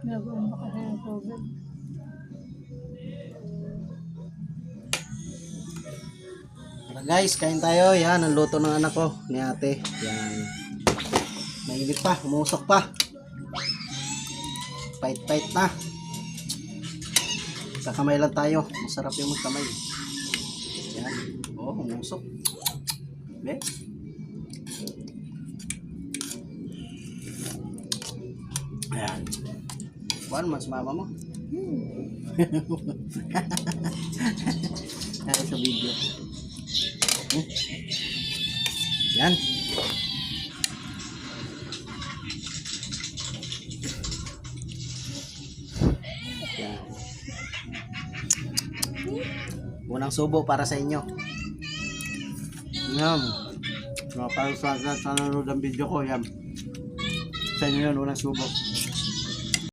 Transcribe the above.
Nagawa ba kasi ng tubig? Tara guys, kain tayo. Yan, ang luto ng anak ko, ni ate. Yan. Mainit pa, umusok pa. Pait-pait na. Kakamay lang tayo. Masarap yung magkamay. Yan. Oh, umusok. Be. Ayan. One, mas mama mo. Ay, sa video. Hmm. Yan. Yan. Unang subo para sa inyo. Yan. Mga para sa sa sa nanonood ng video ko, yan. Sa inyo yun, unang subo.